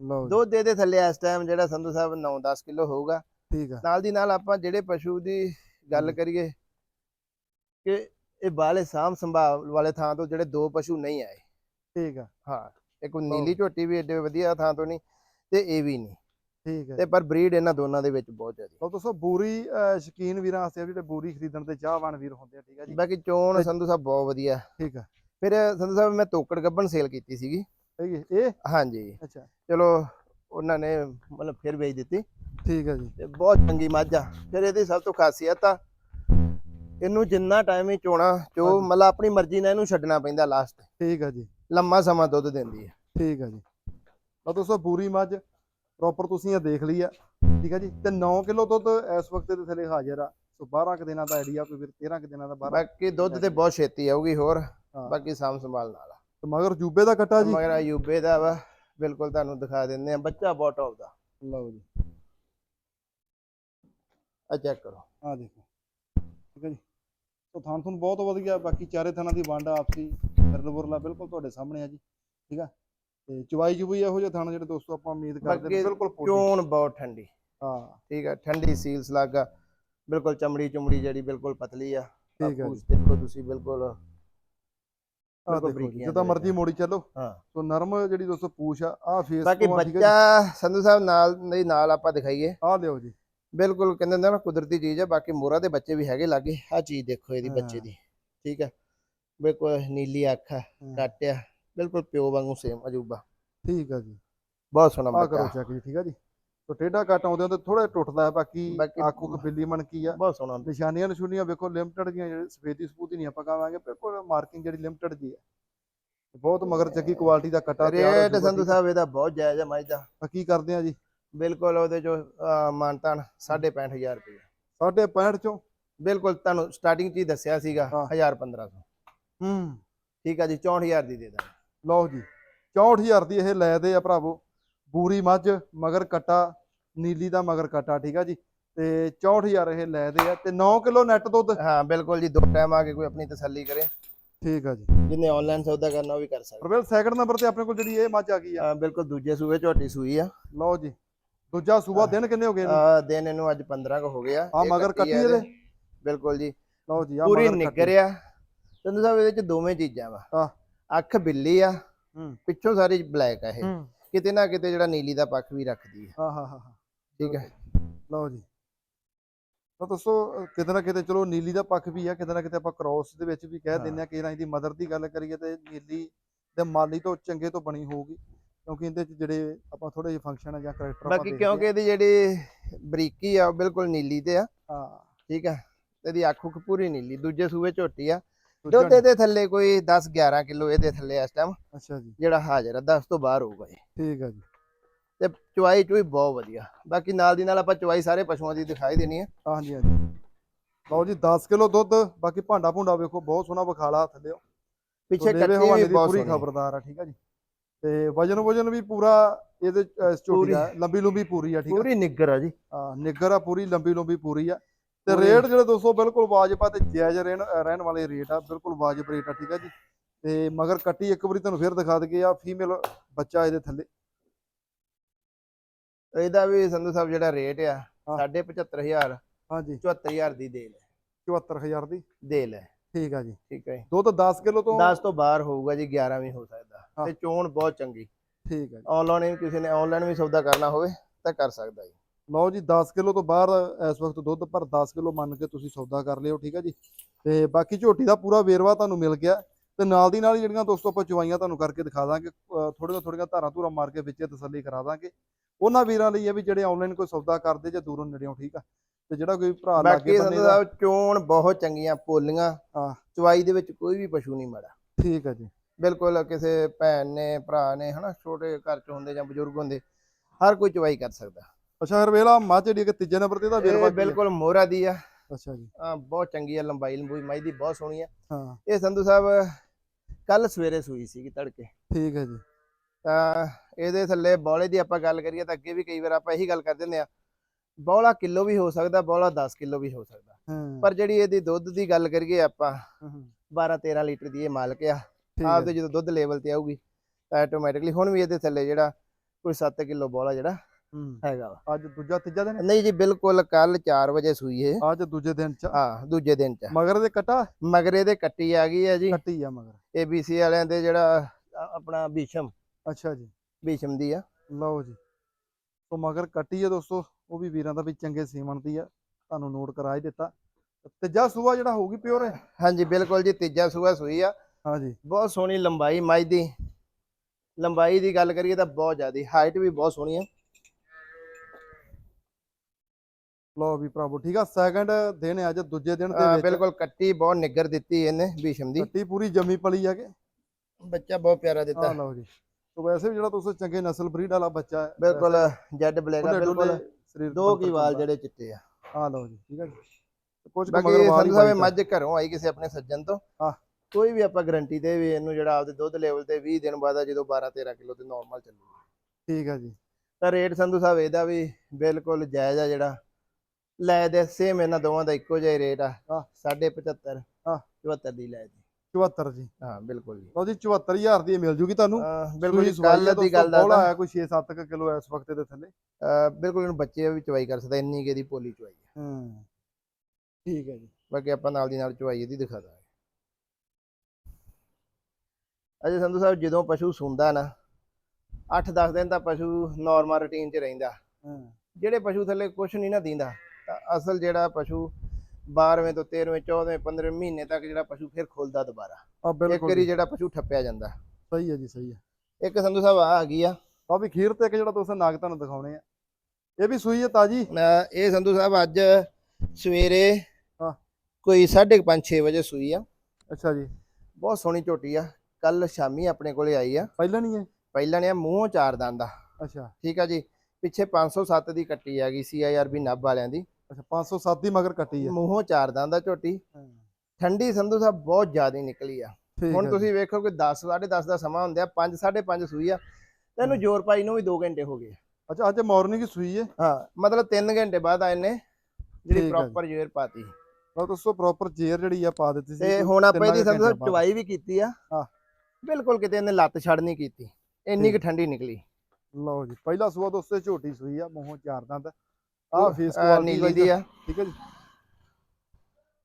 [SPEAKER 1] ਲਓ
[SPEAKER 2] ਦੁੱਧ ਇਹਦੇ ਥੱਲੇ ਇਸ ਟਾਈਮ ਜਿਹੜਾ ਸੰਧੂ ਸਾਹਿਬ 9-10 ਕਿਲੋ ਹੋਊਗਾ।
[SPEAKER 1] ਠੀਕ ਆ।
[SPEAKER 2] ਨਾਲ ਦੀ ਨਾਲ ਆਪਾਂ ਜਿਹੜੇ ਪਸ਼ੂ ਦੀ ਗੱਲ। ਕਰੀਏ ਕਿ ਇਹ ਬਾਲੇ ਸਾਂਭ ਸੰਭਾਲ ਵਾਲੇ ਥਾਂ ਤੋਂ ਜਿਹੜੇ ਦੋ ਪਸ਼ੂ ਨਹੀਂ ਆਏ।
[SPEAKER 1] ਠੀਕ ਆ।
[SPEAKER 2] ਹਾਂ ਇਹ ਕੋਈ ਨੀਲੀ ਝੋਟੀ ਵੀ ਏਡੇ ਵਧੀਆ ਥਾਂ ਤੋਂ ਨਹੀਂ ਤੇ ਇਹ ਵੀ ਨਹੀਂ।
[SPEAKER 1] ਠੀਕ ਹੈ
[SPEAKER 2] ਤੇ ਪਰ ਬਰੀਡ ਇਹਨਾਂ ਦੋਨਾਂ ਦੇ ਵਿੱਚ ਬਹੁਤ ਜ਼ਿਆਦਾ।
[SPEAKER 1] ਲਓ ਦੋਸਤੋ ਬੂਰੀ ਸ਼ੌਕੀਨ ਵੀਰਾਂ ਵਾਸਤੇ ਜਿਹੜੇ ਬੂਰੀ ਖਰੀਦਣ ਦੇ ਚਾਹਵਾਨ ਵੀਰ ਹੁੰਦੇ ਆ ਠੀਕ ਆ ਜੀ।
[SPEAKER 2] ਬਾਕੀ ਚੋਣ
[SPEAKER 1] ਤੇ-
[SPEAKER 2] ਸੰਧੂ ਸਾਹਿਬ ਬਹੁਤ ਵਧੀਆ।
[SPEAKER 1] ਠੀਕ ਆ।
[SPEAKER 2] ਫਿਰ ਸੰਧੂ ਸਾਹਿਬ ਮੈਂ ਤੋਕੜ ਗੱਬਣ ਸੇਲ ਕੀਤੀ ਸੀਗੀ।
[SPEAKER 1] ਹੈ ਇਹ
[SPEAKER 2] ਹਾਂਜੀ।
[SPEAKER 1] ਅੱਛਾ।
[SPEAKER 2] ਚਲੋ ਉਹਨਾਂ ਨੇ ਮਤਲਬ ਫਿਰ ਵੇਚ ਦਿੱਤੀ।
[SPEAKER 1] ਠੀਕ ਹੈ ਜੀ।
[SPEAKER 2] ਤੇ ਬਹੁਤ ਚੰਗੀ ਮੱਝ ਆ। ਫਿਰ ਇਹਦੀ ਸਭ ਤੋਂ ਖਾਸੀਅਤ ਆ ਇਹਨੂੰ ਜਿੰਨਾ ਟਾਈਮ ਹੀ ਚੋਣਾ ਚੋ। ਮਤਲਬ ਆਪਣੀ ਮਰਜ਼ੀ ਨਾਲ ਇਹਨੂੰ ਛੱਡਣਾ ਪੈਂਦਾ ਲਾਸਟ
[SPEAKER 1] ਠੀਕ ਆ ਜੀ।
[SPEAKER 2] ਲੰਮਾ ਸਮਾਂ ਦੁੱਧ ਦਿੰਦੀ ਹੈ
[SPEAKER 1] ਠੀਕ ਆ ਜੀ। ਲਓ ਦੋਸਤੋ ਬੂਰੀ ਮੱਝ ਪ੍ਰੋਪਰ ਤੁਸੀਂ ਇਹ ਦੇਖ ਲਈ ਆ। ਠੀਕ ਆ ਜੀ। ਤੇ 9 ਕਿਲੋ ਦੁੱਧ ਇਸ ਵਕਤ ਦੇ ਥੱਲੇ ਹਾਜ਼ਰ ਆ। ਸੋ 12 ਕੁ ਦਿਨਾਂ ਦਾ ਆਈਡੀਆ ਕੋਈ ਵੀਰ 13 ਕੁ ਦਿਨਾਂ ਦਾ 12
[SPEAKER 2] ਬਾਕੀ ਦੁੱਧ ਤੇ ਬਹੁਤ ਛੇਤੀ ਆਊਗੀ ਹੋਰ।
[SPEAKER 1] ਹਾਂ।
[SPEAKER 2] ਬਾਕੀ ਸਾਂਭ ਸੰਭਾਲ ਨਾਲ।
[SPEAKER 1] ਤੇ ਮਗਰ ਜੂਬੇ ਦਾ ਕੱਟਾ ਜੀ?
[SPEAKER 2] ਮਗਰ ਆਯੂਬੇ ਦਾ ਵਾ ਬਿਲਕੁਲ ਤੁਹਾਨੂੰ ਦਿਖਾ ਦਿੰਦੇ ਆ ਬੱਚਾ ਬਹੁਤ ਟੌਪ ਦਾ
[SPEAKER 1] ਲਓ ਜੀ।
[SPEAKER 2] ਆ ਚੈੱਕ ਕਰੋ।
[SPEAKER 1] ਆ ਦੇਖੋ। ਠੀਕ ਹੈ ਜੀ। ਸੋ ਥਾਨ ਤੁਹਾਨੂੰ ਬਹੁਤ ਵਧੀਆ ਬਾਕੀ ਚਾਰੇ ਥਾਨਾਂ ਦੀ ਵੰਡ ਆ ਆਪਸੀ ਫਿਰਲ ਬੁਰਲਾ ਬਿਲਕੁਲ ਤੁਹਾਡੇ ਸਾਹਮਣੇ ਆ ਜੀ। ਠੀਕ ਆ? ਤੇ ਚਵਾਈ ਚੁਬਈ ਇਹੋ ਜਿਹੇ ਥਾਨ ਜਿਹੜੇ ਦੋਸਤੋ ਆਪਾਂ ਉਮੀਦ ਕਰਦੇ ਬਿਲਕੁਲ।
[SPEAKER 2] ਚੋਣ ਬਹੁਤ ਠੰਡੀ।
[SPEAKER 1] ਹਾਂ।
[SPEAKER 2] ਠੀਕ ਆ ਠੰਡੀ ਸੀਲਸ ਲੱਗਾ ਬਿਲਕੁਲ ਚਮੜੀ ਚਮੜੀ ਜਿਹੜੀ ਬਿਲਕੁਲ ਪਤਲੀ ਆ।
[SPEAKER 1] ਠੀਕ ਜੀ।
[SPEAKER 2] ਦੇਖੋ ਤੁਸੀਂ ਬਿਲਕੁਲ
[SPEAKER 1] ਆ ਦੇਖੋ ਜਿੱਦਾਂ ਮਰਜ਼ੀ ਮੋੜੀ ਚੱਲੋ।
[SPEAKER 2] ਹਾਂ।
[SPEAKER 1] ਸੋ ਨਰਮ ਜਿਹੜੀ ਦੋਸਤੋ ਪੂਛ ਆ ਆ ਫੇਸ
[SPEAKER 2] ਬਾਕੀ
[SPEAKER 1] ਆ।
[SPEAKER 2] ਬੱਚਾ ਸੰਧੂ ਸਾਹਿਬ ਨਾਲ ਨਹੀਂ ਨਾਲ ਆਪਾਂ ਦਿਖਾਈਏ।
[SPEAKER 1] ਆ ਲਿਓ ਜੀ।
[SPEAKER 2] ਬਿਲਕੁਲ ਕਹਿੰਦੇ ਹੁੰਦੇ ਨਾ ਕੁਦਰਤੀ ਚੀਜ਼ ਹੈ ਬਾਕੀ ਮੋਰਾ ਦੇ ਬੱਚੇ ਵੀ ਹੈਗੇ ਲਾਗੇ। ਆ ਚੀਜ਼ ਦੇਖੋ ਇਹਦੀ ਬੱਚੇ। ਦੀ ਠੀਕ ਹੈ। ਬਿਲਕੁਲ ਨੀਲੀ ਅੱਖ ਆ ਕੱਟਿਆ ਬਿਲਕੁਲ ਪਿਓ ਵਾਂਗੂ ਸੇਮ ਅਜੂਬਾ।
[SPEAKER 1] ਠੀਕ ਆ ਜੀ।
[SPEAKER 2] ਬਹੁਤ ਸੋਹਣਾ
[SPEAKER 1] ਆ ਕਰੋ
[SPEAKER 2] ਬੱਚਾ।
[SPEAKER 1] ਚੈੱਕ ਜੀ ਠੀਕ ਆ ਜੀ। ਤੋ ਟੇਢਾ ਕੱਟ ਆਉਂਦੇ ਹੁੰਦੇ ਥੋੜਾ ਟੁੱਟਦਾ ਹੈ ਬਾਕੀ ਆਖੂ ਕਬਿੱਲੀ ਮਣਕੀ ਆ।
[SPEAKER 2] ਬਹੁਤ ਸੋਹਣਾ
[SPEAKER 1] ਨਿਸ਼ਾਨੀਆਂ ਨਿਸ਼ੂਨੀਆਂ ਵੇਖੋ ਲਿਮਟਡ ਦੀਆਂ ਜਿਹੜੇ ਸਫੇਦੀ ਸਪੂਤੀ ਨਹੀਂ ਆਪਾਂ ਕਹਾਂਗੇ ਬਿਲਕੁਲ ਮਾਰਕਿੰਗ ਜਿਹੜੀ ਲਿਮਟਡ ਜੀ ਹੈ ਬਹੁਤ ਮਗਰ ਚੱਕੀ ਕੁਆਲਿਟੀ ਦਾ ਕੱਟਾ ਤਿਆਰ ਹੋ
[SPEAKER 2] ਰੇਟ ਸੰਧੂ। ਸਾਹਿਬ ਇਹਦਾ ਬਹੁਤ ਜਾਇਜ਼ ਹੈ ਮੱਝ ਦਾ।
[SPEAKER 1] ਕੀ ਕਰਦੇ ਆ ਜੀ?
[SPEAKER 2] ਬਿਲਕੁਲ ਉਹਦੇ ਚੋਂ ਮਾਨਤਾਨ 65000 ਰੁਪਏ
[SPEAKER 1] ਸਾਢੇ 65 ਚੋਂ?
[SPEAKER 2] ਬਿਲਕੁਲ ਤੁਹਾਨੂੰ ਸਟਾਰਟਿੰਗ 'ਚ ਹੀ ਦੱਸਿਆ ਸੀਗਾ
[SPEAKER 1] ਹਾਂ।
[SPEAKER 2] 1000 1500
[SPEAKER 1] ਹੂੰ।
[SPEAKER 2] ਠੀਕ ਆ ਜੀ 64000 ਦੀ ਦੇ ਦਾਂਗੇ।
[SPEAKER 1] ਲਓ ਜੀ 64000 ਦੀ ਇਹ ਲੈ ਦੇ ਆ ਭਰਾਵੋ। ਬੂਰੀ ਮੱਝ ਮਗਰ ਕੱਟਾ ਨੀਲੀ ਦਾ ਮਗਰ ਕੱਟਾ ਠੀਕ ਆ ਜੀ? ਤੇ 64000 ਇਹ ਲੈ ਦੇ ਆ ਤੇ 9 ਕਿਲੋ ਨੈਟ ਦੁੱਧ।
[SPEAKER 2] ਹਾਂ ਬਿਲਕੁਲ ਜੀ ਦੋ ਟਾਈਮ ਆ ਕੇ ਕੋਈ ਆਪਣੀ ਤਸੱਲੀ ਕਰੇ।
[SPEAKER 1] ਠੀਕ ਆ ਜੀ।
[SPEAKER 2] ਜਿਹਨੇ ਆਨਲਾਈਨ ਸੌਦਾ ਕਰਨਾ ਉਹ ਵੀ ਕਰ ਸਕਦਾ।
[SPEAKER 1] ਪ੍ਰਵੇਲ ਸੈਕਿੰਡ ਨੰਬਰ ਤੇ ਆਪਣੇ ਕੋਲ ਜਿਹੜੀ ਇਹ ਮੱਝ ਆ ਗਈ ਆ।
[SPEAKER 2] ਬਿਲਕੁਲ ਦੂਜੇ ਸੂਏ ਝੋਟੀ ਸੂਈ ਆ।
[SPEAKER 1] ਲਓ ਜੀ ਦੂਜਾ ਸੂਬਾ ਦਿਨ ਕਿੰਨੇ ਹੋ ਗਏ ਨੇ
[SPEAKER 2] ਅਹ, ਦਿਨ ਇਹਨੂੰ ਅੱਜ 15 ਕੁ ਹੋ ਗਿਆ
[SPEAKER 1] ਆ। ਮਗਰ ਕੱਟੀ ਇਹਦੇ?
[SPEAKER 2] ਬਿਲਕੁਲ ਜੀ।
[SPEAKER 1] ਲਓ ਜੀ ਆ
[SPEAKER 2] ਪੂਰੀ
[SPEAKER 1] ਮਗਰ
[SPEAKER 2] ਨਿੱਗਰ
[SPEAKER 1] ਕੱਟੀ।
[SPEAKER 2] ਆ ਸੰਧੂ ਸਾਹਿਬ ਇਹਦੇ ਚ ਦੋਵੇਂ ਚੀਜ਼ਾਂ ਵਾ। ਅੱਖ ਬਿੱਲੀ ਆ।
[SPEAKER 1] ਹੂੰ।
[SPEAKER 2] ਪਿੱਛੋਂ ਸਾਰੀ ਬਲੈਕ ਆ ਇਹ।
[SPEAKER 1] ਹੂੰ।
[SPEAKER 2] ਕਿਤੇ ਨਾ ਕਿਤੇ ਜਿਹੜਾ ਨੀਲੀ ਦਾ ਪੱਖ ਵੀ ਰੱਖਦੀ ਆ
[SPEAKER 1] ਹਾਂ ਹਾਂ ਹਾਂ ਹਾਂ।
[SPEAKER 2] ਠੀਕ ਹੈ।
[SPEAKER 1] ਲਓ ਜੀ। ਤਾਂ ਦੱਸੋ ਅਹ ਕਿਤੇ ਨਾ ਕਿਤੇ ਚਲੋ ਨੀਲੀ ਦਾ ਪੱਖ ਵੀ ਆ ਕਿਤੇ ਨਾ ਕਿਤੇ ਆਪਾਂ ਕ੍ਰੋਸ ਦੇ ਵਿੱਚ ਵੀ ਕਹਿ। ਦਿੰਦੇ ਆ ਕਿ ਇਹਨਾਂ ਦੀ ਮਦਰ ਦੀ ਗੱਲ ਕਰੀਏ ਤੇ ਨੀਲੀ ਤੇ ਮਾਲੀ ਤੋਂ ਚੰਗੇ ਤੋਂ ਬਣੀ ਹੋਊਗੀ ਕਿਉਂਕਿ ਇਹਦੇ ਚ ਜਿਹੜੇ ਆਪਾਂ ਥੋੜੇ ਜਿਹੇ ਫੰਕਸ਼ਨ ਆ ਜਾਂ ਕਰੈਕਟਰ
[SPEAKER 2] ਬਾਕੀ ਕਿਉਂਕਿ ਇਹਦੀ ਜਿਹੜੀ ਬਰੀਕੀ ਆ ਉਹ ਬਿਲਕੁਲ ਨੀਲੀ ਤੇ ਆ।
[SPEAKER 1] ਹਾਂ।
[SPEAKER 2] ਠੀਕ ਹੈ। ਇਹਦੀ ਅੱਖ ਉੱਖ ਪੂਰੀ ਨੀਲੀ ਦੂਜੇ ਸੂਏ ਝੋਟੀ ਆ।
[SPEAKER 1] ਦੂਜਾ
[SPEAKER 2] ਦੁੱਧ ਇਹਦੇ ਥੱਲੇ ਕੋਈ 10 11 ਕਿਲੋ ਇਹਦੇ ਥੱਲੇ ਇਸ ਟਾਈਮ
[SPEAKER 1] ਅੱਛਾ ਜੀ।
[SPEAKER 2] ਜਿਹੜਾ ਹਾਜ਼ਰ ਆ 10 ਤੋਂ ਬਾਹਰ ਹੋਊਗਾ ਇਹ।
[SPEAKER 1] ਠੀਕ ਆ ਜੀ।
[SPEAKER 2] ਤੇ ਚੁਆਈ ਚੁਈ ਬਹੁਤ ਵਧੀਆ। ਬਾਕੀ ਨਾਲ ਦੀ ਨਾਲ ਆਪਾਂ ਚੁਆਈ ਸਾਰੇ ਪਸ਼ੂਆਂ ਦੀ ਦਿਖਾਈ ਦੇਣੀ ਹੈ
[SPEAKER 1] ਹਾਂਜੀ ਹਾਂਜੀ। ਲਓ ਜੀ 10 ਕਿਲੋ ਦੁੱਧ ਬਾਕੀ ਭਾਂਡਾ ਭੁੰਡਾ ਵੇਖੋ ਬਹੁਤ ਸੋਹਣਾ ਵਿਖਾਲਾ ਥੱਲੇ
[SPEAKER 2] ਪਿੱਛੇ ਕੱਟੀ ਵੀ
[SPEAKER 1] ਦੀ
[SPEAKER 2] ਬਹੁਤ
[SPEAKER 1] ਪੂਰੀ ਖਬਰਦਾਰ ਆ ਠੀਕ ਆ ਜੀ। ਤੇ ਵਜਨ ਵਜਨ ਵੀ ਪੂਰਾ ਇਹਦੇ
[SPEAKER 2] ਪੂਰੀ।
[SPEAKER 1] ਦਾ ਲੰਬੀ ਲੰਬੀ ਪੂਰੀ ਆ ਠੀਕ ਆ।
[SPEAKER 2] ਪੂਰੀ ਨਿੱਗਰ ਆ ਜੀ।
[SPEAKER 1] ਹਾਂ, ਨਿੱਗਰ ਆ ਪੂਰੀ ਲੰਬੀ ਲੰਬੀ ਪੂਰੀ ਆ। ਤੇ। ਰੇਟ ਜਿਹੜੇ ਦੋਸਤੋ ਬਿਲਕੁਲ ਵਾਜਬ ਆ ਤੇ ਜਾਇਜ਼ ਰਹਿਣ ਰਹਿਣ ਵਾਲੇ ਰੇਟ ਆ ਬਿਲਕੁਲ ਵਾਜਬ ਰੇਟ ਆ ਠੀਕ ਆ ਜੀ। ਤੇ ਮਗਰ ਕੱਟੀ ਇੱਕ ਵਾਰੀ ਤੁਹਾਨੂੰ ਫਿਰ ਦਿਖਾ ਦਈਏ ਆ ਫੀਮੇਲ ਬੱਚਾ ਇਹਦੇ ਥੱਲੇ।
[SPEAKER 2] ਇਹਦਾ ਵੀ ਸੰਧੂ ਸਾਹਿਬ ਜਿਹੜਾ ਰੇਟ ਆ
[SPEAKER 1] ਹਾਂ।
[SPEAKER 2] 75000
[SPEAKER 1] ਹਾਂਜੀ।
[SPEAKER 2] 74000 ਦੀ ਦੇ ਲੈ।
[SPEAKER 1] 74000 ਦੀ?
[SPEAKER 2] ਦੇ ਲੈ।
[SPEAKER 1] ਠੀਕ ਆ ਜੀ।
[SPEAKER 2] ਠੀਕ ਹੈ
[SPEAKER 1] ਦੁੱਧ 10 ਕਿਲੋ ਤੋਂ
[SPEAKER 2] 10 ਤੋਂ ਬਾਹਰ ਹੋਊਗਾ ਜੀ 11 ਵੀ ਹੋ ਸਕਦਾ।
[SPEAKER 1] ਹਾਂ।
[SPEAKER 2] ਤੇ ਚੋਣ ਬਹੁਤ ਚੰਗੀ।
[SPEAKER 1] ਠੀਕ ਆ ਜੀ।
[SPEAKER 2] ਆਨਲਾਈਨ ਕਿਸੇ ਨੇ ਆਨਲਾਈਨ ਵੀ ਸੌਦਾ ਕਰਨਾ ਹੋਵੇ ਤਾਂ ਕਰ ਸਕਦਾ ਜੀ।
[SPEAKER 1] ਲਓ ਜੀ 10 ਕਿਲੋ ਤੋਂ ਬਾਹਰ ਇਸ ਵਕਤ ਦੁੱਧ ਪਰ 10 ਕਿਲੋ ਮੰਨ ਕੇ ਤੁਸੀਂ ਸੌਦਾ ਕਰ ਲਿਓ ਠੀਕ ਆ ਜੀ। ਤੇ ਬਾਕੀ ਝੋਟੀ ਦਾ ਪੂਰਾ ਵੇਰਵਾ ਤੁਹਾਨੂੰ ਮਿਲ ਗਿਆ। ਤੇ ਨਾਲ ਦੀ ਨਾਲ ਹੀ ਜਿਹੜੀਆਂ ਦੋਸਤੋ ਆਪਾਂ ਚਵਾਈਆਂ ਤੁਹਾਨੂੰ ਕਰਕੇ ਦਿਖਾ ਦਾਂਗੇ ਥੋੜੀਆਂ ਥੋੜੀਆਂ ਧਾਰਾਂ ਧੂਰਾਂ ਮਾਰ ਕੇ ਵਿੱਚ ਤਸੱਲੀ ਕਰਾ ਦਾਂਗੇ। ਉਹਨਾਂ ਵੀਰਾਂ ਲਈ ਇਹ ਵੀ ਜਿਹੜੇ ਆਨਲਾਈਨ ਕੋਈ ਸੌਦਾ ਕਰਦੇ ਜਾਂ ਦੂਰੋਂ ਨੇੜਿਓਂ ਠੀਕ ਆ। ਤੇ ਜਿਹੜਾ ਕੋਈ ਭਰਾ ਲਾਗੇ ਬੰਨੇ ਦਾ
[SPEAKER 2] ਚੋਣ ਬਹੁਤ ਚੰਗੀਆਂ ਪੋਲੀਆਂ।
[SPEAKER 1] ਹਾਂ।
[SPEAKER 2] ਚਵਾਈ ਦੇ ਵਿੱਚ ਕੋਈ ਵੀ ਪਸ਼ੂ ਨਹੀਂ ਮੜਾ।
[SPEAKER 1] ਠੀਕ ਆ ਜੀ।
[SPEAKER 2] ਬਿਲਕੁਲ ਕਿਸੇ ਭੈਣ ਨੇ ਭਰਾ ਨੇ ਹਨਾ ਛੋਟੇ ਘਰ ਚ ਹੁੰਦੇ ਜਾਂ ਬਜ਼ੁਰਗ ਹੁੰਦੇ ਹਰ ਕੋਈ ਚਵਾਈ ਕਰ ਸਕਦਾ।
[SPEAKER 1] ਅੱਛਾ ਹਰਵੇਲਾ ਮੱਝ ਜਿਹੜੀ ਕਿ ਤੀਜੇ ਨੰਬਰ ਤੇ ਦਾ ਵੇਰਵਾ
[SPEAKER 2] ਇਹ
[SPEAKER 1] ਕੀ?
[SPEAKER 2] ਬਿਲਕੁਲ ਮੋਹਰਾ ਦੀ ਆ।
[SPEAKER 1] ਅੱਛਾ ਜੀ।
[SPEAKER 2] ਅਹ ਬਹੁਤ ਚੰਗੀ ਆ ਲੰਬਾਈ ਲੰਬੂਈ ਮਾਈ ਦੀ ਬਹੁਤ ਸੋਹਣੀ ਆ।
[SPEAKER 1] ਹਾਂ।
[SPEAKER 2] ਇਹ ਸੰਧੂ ਸਾਹਿਬ ਕੱਲ ਸਵੇਰੇ ਸੂਈ ਸੀਗੀ ਤੜਕੇ।
[SPEAKER 1] ਠੀਕ ਹੈ ਜੀ।
[SPEAKER 2] ਤਾਂ ਇਹਦੇ ਥੱਲੇ ਬੌਲੇ ਦੀ ਆਪਾਂ ਗੱਲ ਕਰੀਏ ਤਾਂ ਅੱਗੇ ਵੀ ਕਈ ਵਾਰ ਆਪਾਂ ਇਹੀ ਗੱਲ ਕਰ ਦਿੰਦੇ ਆ। ਬੌਲਾ ਕਿਲੋ ਵੀ ਹੋ ਸਕਦਾ ਬੌਲਾ 10 ਕਿਲੋ ਵੀ ਹੋ ਸਕਦਾ।
[SPEAKER 1] ਹਾਂ।
[SPEAKER 2] ਪਰ ਜਿਹੜੀ ਇਹਦੀ ਦੁੱਧ ਦੀ ਗੱਲ ਕਰੀਏ ਆਪਾਂ
[SPEAKER 1] ਹੂੰ, ਹੂੰ,
[SPEAKER 2] 12 13 ਲੀਟਰ ਦੀ ਇਹ ਮਾਲਕ ਆ।
[SPEAKER 1] ਠੀਕ ਹੈ
[SPEAKER 2] ਆਪਦੇ ਜਦੋਂ ਦੁੱਧ ਲੈਵਲ ਤੇ ਆਊਗੀ ਤਾਂ ਆਟੋਮੈਟਿਕਲੀ ਹੁਣ ਵੀ ਇਹਦੇ ਥੱਲੇ ਜਿਹੜਾ ਕੋਈ 7 ਕਿਲੋ ਬੌਲਾ ਜਿਹੜਾ। ਹੈਗਾ ਵਾ।
[SPEAKER 1] ਅੱਜ ਦੂਜਾ ਤੀਜਾ ਦਿਨ?
[SPEAKER 2] ਨਹੀਂ ਜੀ ਬਿਲਕੁਲ ਕੱਲ 4 ਵਜੇ ਸੂਈ ਇਹ।
[SPEAKER 1] ਅੱਜ ਦੂਜੇ ਦਿਨ ਚ?
[SPEAKER 2] ਹਾਂ ਦੂਜੇ ਦਿਨ ਚ।
[SPEAKER 1] ਮਗਰ ਦੇ ਕਟਾ?
[SPEAKER 2] ਮਗਰੇ ਦੇ ਕੱਟੀ ਆ ਗਈ ਹੈ ਜੀ।
[SPEAKER 1] ਕੱਟੀ ਆ ਮਗਰ।
[SPEAKER 2] ABC ਵਾਲਿਆਂ ਦੇ ਜਿਹੜਾ ਆਪਣਾ ਭੀਸ਼ਮ
[SPEAKER 1] ਅੱਛਾ ਜੀ।
[SPEAKER 2] ਭੀਸ਼ਮ ਦੀ ਆ।
[SPEAKER 1] ਲਓ ਜੀ। ਸੋ ਮਗਰ ਕੱਟੀ ਹੈ ਦੋਸਤੋ ਉਹ ਵੀ ਵੀਰਾਂ ਦਾ ਵੀ ਚੰਗੇ ਸੀਮਨ ਦੀ ਆ। ਤੁਹਾਨੂੰ ਨੋਟ ਕਰਾ ਹੀ ਦਿੱਤਾ। ਤੀਜਾ ਸੂਆ ਜਿਹੜਾ ਹੋਊਗੀ ਪਿਓਰ? ਹੈ
[SPEAKER 2] ਹਾਂਜੀ ਬਿਲਕੁਲ ਜੀ ਤੀਜਾ ਸੂਆ ਸੂਈ ਆ।
[SPEAKER 1] ਹਾਂਜੀ
[SPEAKER 2] ਬਹੁਤ ਸੋਹਣੀ ਲੰਬਾਈ ਮੱਝ ਦੀ। ਲੰਬਾਈ ਦੀ ਗੱਲ ਕਰੀਏ ਤਾਂ ਬਹੁਤ ਜ਼ਿਆਦੀ। ਹਾਈਟ ਵੀ ਬਹੁਤ ਸੋਹਣੀ ਆ।
[SPEAKER 1] ਲਓ ਵੀ ਭਰਾਵੋ ਠੀਕ ਆ ਸੈਕੰਡ ਦਿਨ ਹੈ ਅੱਜ ਦੂਜੇ ਦਿਨ ਦੇ ਵਿੱਚ।
[SPEAKER 2] ਬਿਲਕੁਲ ਕੱਟੀ ਬਹੁਤ ਨਿੱਗਰ ਦਿੱਤੀ ਇਹਨੇ ਭੀਸ਼ਮ ਦੀ।
[SPEAKER 1] ਕੱਟੀ ਪੂਰੀ ਜੰਮੀ ਪਲੀ ਹੈਗੇ
[SPEAKER 2] ਬੱਚਾ ਬਹੁਤ ਪਿਆਰਾ
[SPEAKER 1] ਆ
[SPEAKER 2] ਦਿੱਤਾ।
[SPEAKER 1] ਲਓ ਜੀ। ਸੋ ਵੈਸੇ ਵੀ ਜਿਹੜਾ ਤੁਸੀਂ ਚੰਗੇ ਨਸਲ ਬਰੀਡ ਵਾਲਾ ਬੱਚਾ ਹੈ
[SPEAKER 2] ਬਿਲਕੁਲ ਜੈਡ ਬਲੈਕ ਆ ਬਿਲਕੁਲ।
[SPEAKER 1] ਸਰੀਰ
[SPEAKER 2] ਦੋ ਕੀ ਵਾਲ ਜਿਹੜੇ ਚਿੱਟੇ ਆ।
[SPEAKER 1] ਆ ਲਓ ਜੀ ਠੀਕ ਹੈ ਜੀ। ਤੇ ਕੁਝ ਕੁ ਮਗਰ ਵਾਲ
[SPEAKER 2] ਸਾਹਿਬ
[SPEAKER 1] ਆ।
[SPEAKER 2] ਮੱਝ ਘਰੋਂ ਆਈ ਕਿਸੇ ਆਪਣੇ ਸੱਜਣ ਤੋਂ।
[SPEAKER 1] ਹਾਂ।
[SPEAKER 2] ਕੋਈ ਵੀ ਆਪਾਂ ਗਾਰੰਟੀ ਦੇ ਵੀ ਇਹਨੂੰ ਜਿਹੜਾ ਆਪਦੇ ਦੁੱਧ ਲੈਵਲ ਤੇ 20 ਦਿਨ ਬਾਅਦ ਆ ਜਦੋਂ 12 13 ਕਿਲੋ ਤੇ ਨਾਰਮਲ ਚੱਲੂਗਾ।
[SPEAKER 1] ਠੀਕ ਹੈ ਜੀ।
[SPEAKER 2] ਤਾਂ ਰੇਟ ਸੰਧੂ ਸਾਹਿਬ ਇਹਦਾ ਵੀ ਬਿਲਕੁਲ ਜਾਇਜ਼ ਆ ਜਿਹੜਾ। ਲੈ ਦੇ ਸੇਮ ਇਹਨਾਂ ਦੋਵਾਂ ਦਾ ਇੱਕੋ ਜਿਹਾ ਹੀ ਰੇਟ ਆ।
[SPEAKER 1] ਹਾਂ।
[SPEAKER 2] 75
[SPEAKER 1] ਹਾਂ।
[SPEAKER 2] 74 ਦੀ ਲੈ ਦੀ।
[SPEAKER 1] 74 ਜੀ।
[SPEAKER 2] ਹਾਂ ਬਿਲਕੁਲ ਜੀ।
[SPEAKER 1] ਲਓ ਜੀ 74000 ਦੀ ਇਹ ਮਿਲ ਜੂਗੀ ਤੁਹਾਨੂੰ।
[SPEAKER 2] ਬਿਲਕੁਲ ਕੱਲ
[SPEAKER 1] ਆ
[SPEAKER 2] ਦੀ ਗੱਲ
[SPEAKER 1] ਦੋਸਤੋ, ਬੌਲਾ
[SPEAKER 2] ਦਾ
[SPEAKER 1] ਆਇਆ ਕੋਈ 6-7 ਕਿਲੋ ਇਸ ਵਕਤ ਦੇ ਥੱਲੇ।
[SPEAKER 2] ਬਿਲਕੁਲ ਇਹਨੂੰ ਬੱਚੇ ਵੀ ਚਵਾਈ ਕਰ ਸਕਦਾ ਇੰਨੀ ਕਿ ਇਹਦੀ ਪੋਲੀ ਚਵਾਈ ਹੈ
[SPEAKER 1] ਹੂੰ ਠੀਕ ਹੈ ਜੀ।
[SPEAKER 2] ਬਾਕੀ ਆਪਾਂ ਨਾਲ ਦੀ ਨਾਲ ਚਵਾਈ ਇਹਦੀ ਦਿਖਾ ਦਾਂਗੇ। ਅਜੇ ਸੰਧੂ ਸਾਹਿਬ ਜਦੋਂ ਪਸ਼ੂ ਸੁੰਦਾ ਨਾ 8-10 ਦਿਨ ਤਾਂ ਪਸ਼ੂ ਨਾਰਮਲ ਰੁਟੀਨ 'ਚ ਰਹਿੰਦਾ।
[SPEAKER 1] ਹਾਂ।
[SPEAKER 2] ਜਿਹੜੇ ਪਸ਼ੂ ਥੱਲੇ ਕੁਝ ਨਹੀਂ ਨਾ ਦਿੰਦਾ ਤਾਂ ਅਸਲ ਜਿਹੜਾ ਪਸ਼ੂ 12ਵੇਂ ਤੋਂ 13ਵੇਂ 14ਵੇਂ 15ਵੇਂ ਮਹੀਨੇ ਤੱਕ ਜਿਹੜਾ ਪਸ਼ੂ ਫਿਰ ਖੁੱਲਦਾ ਦੁਬਾਰਾ।
[SPEAKER 1] ਆ
[SPEAKER 2] ਇੱਕ
[SPEAKER 1] ਬਿਲਕੁਲ
[SPEAKER 2] ਵਾਰੀ
[SPEAKER 1] ਜੀ,
[SPEAKER 2] ਜਿਹੜਾ ਪਸ਼ੂ ਠੱਪਿਆ ਜਾਂਦਾ।
[SPEAKER 1] ਸਹੀ ਹੈ ਜੀ ਸਹੀ ਹੈ।
[SPEAKER 2] ਇੱਕ ਸੰਧੂ ਸਾਹਿਬ ਆ ਆ ਗਈ ਆ।
[SPEAKER 1] ਆ ਵੀ ਖੀਰ ਤੇ ਇੱਕ ਜਿਹੜਾ ਤੁਸੀਂ ਨਾਗ ਤੁਹਾਨੂੰ ਦਿਖਾਉਣੇ ਆ। ਇਹ ਵੀ ਸੂਈ ਹੈ ਤਾਜੀ?
[SPEAKER 2] ਅਹ ਇਹ ਸੰਧੂ ਸਾਹਿਬ ਅੱਜ ਸਵੇਰੇ
[SPEAKER 1] ਹਾਂ।
[SPEAKER 2] ਕੋਈ 5:30 6 ਵਜੇ ਸੂਈ ਆ।
[SPEAKER 1] ਅੱਛਾ ਜੀ।
[SPEAKER 2] ਬਹੁਤ ਸੋਹਣੀ ਝੋਟੀ ਆ। ਕੱਲ ਸ਼ਾਮੀ ਆਪਣੇ ਕੋਲੇ ਆਈ ਆ।
[SPEAKER 1] ਪਹਿਲਾਂ ਨਹੀਂ ਹੈ?
[SPEAKER 2] ਪਹਿਲਾਂ ਨੇ ਮੂੰਹੋਂ ਚਾਰ ਦੰਦ ਆ।
[SPEAKER 1] ਅੱਛਾ।
[SPEAKER 2] ਠੀਕ ਆ ਜੀ। ਪਿੱਛੇ 507 ਦੀ ਕੱਟੀ ਆ ਗਈ ਸੀਆਈਆਰਬੀ ਨੱਬ ਵਾਲਿਆਂ ਦੀ।
[SPEAKER 1] ਅੱਛਾ 507 ਦੀ ਮਗਰ ਕੱਟੀ ਹੈ
[SPEAKER 2] ਮੂੰਹੋਂ ਚਾਰ ਦੰਦ ਆ ਝੋਟੀ। ਠੰਡੀ ਸੰਧੂ ਸਾਹਿਬ ਬਹੁਤ ਜ਼ਿਆਦਾ ਨਿਕਲੀ ਆ। ਹੁਣ ਤੁਸੀਂ ਵੇਖੋ ਕਿ 10 10:30 ਦਾ ਸਮਾਂ ਹੁੰਦਿਆ 5 5:30 ਸੂਈ ਆ। ਤੈਨੂੰ ਜ਼ੋਰ ਪਾਈ ਨੂੰ ਵੀ 2 ਘੰਟੇ ਹੋ ਗਏ।
[SPEAKER 1] ਅੱਛਾ ਅੱਜ ਮਾਰਨਿੰਗ ਹੀ ਸੂਈ ਹੈ
[SPEAKER 2] ਹਾਂ ਮਤਲਬ 3 ਘੰਟੇ ਬਾਅਦ ਆਏ ਨੇ ਜਿਹੜੀ
[SPEAKER 1] ਆ
[SPEAKER 2] ਪ੍ਰੋਪਰ ਜ਼ੋਰ ਪਾਤੀ।
[SPEAKER 1] ਲਓ ਦੋਸਤੋ ਪ੍ਰੋਪਰ ਜੇਰ ਜਿਹੜੀ ਆ ਪਾ ਦਿੱਤੀ ਸੀ
[SPEAKER 2] ਤੇ ਹੁਣ ਆਪਾਂ ਇਹਦੀ ਸੰਧੂ ਸਾਹਿਬ। ਚਵਾਈ ਵੀ ਕੀਤੀ ਆ।
[SPEAKER 1] ਹਾਂ।
[SPEAKER 2] ਬਿਲਕੁਲ ਕਿਤੇ ਇਹਨੇ ਲੱਤ ਛੱਡ ਨਹੀਂ ਕੀਤੀ। ਇੰਨੀ ਕਿ। ਠੰਡੀ ਨਿਕਲੀ।
[SPEAKER 1] ਲਓ ਜੀ ਪਹਿਲਾ ਸੂਆ ਦੋਸਤੋ ਝੋਟੀ ਸੂਈ ਆ ਮੂੰਹੋਂ ਚਾਰ ਦੰਦ। ਆ ਫੇਸ ਕੁਆਲਿਟੀ
[SPEAKER 2] ਨੀਲੀ ਦੀ ਆ।
[SPEAKER 1] ਠੀਕ ਹੈ ਜੀ।